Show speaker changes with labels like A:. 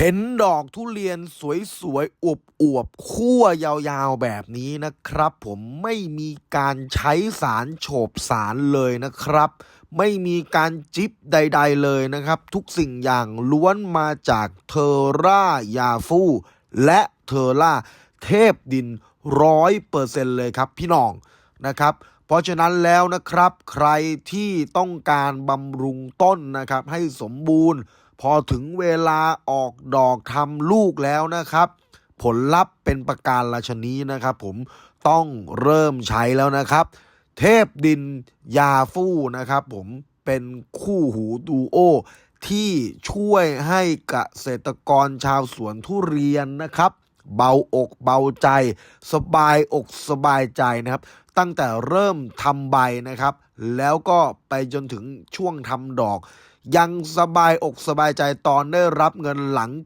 A: เห็นดอกทุเรียนสวยๆอวบๆคั่วยาวๆแบบนี้นะครับ ผมไม่มีการใช้สารโฉบสารเลยนะครับ ไม่มีการจิบใด ๆเลยนะครับ ทุกสิ่งอย่างล้วนมาจากเทอร่ายาฟูและเทอร่าเทพดินร้อยเปอร์เซ็นเลยครับพี่น้องนะครับเพราะฉะนั้นแล้วนะครับใครที่ต้องการบำรุงต้นนะครับให้สมบูรณ์ พอถึงเวลาออกดอกทำลูกแล้วนะครับ ผลลัพธ์เป็นประการราชนี้นะครับ ผมต้องเริ่มใช้แล้วนะครับ เทพดินยาฟู่นะครับ ผมเป็นคู่หูดูโอที่ช่วยให้เกษตรกรชาวสวนทุเรียนนะครับ เบาอกเบาใจ สบายอกสบายใจนะครับ ตั้งแต่เริ่มทำใบนะครับ แล้วก็ไปจนถึงช่วงทำดอก ยังสบายอกสบายใจตอนได้รับเงินหลัง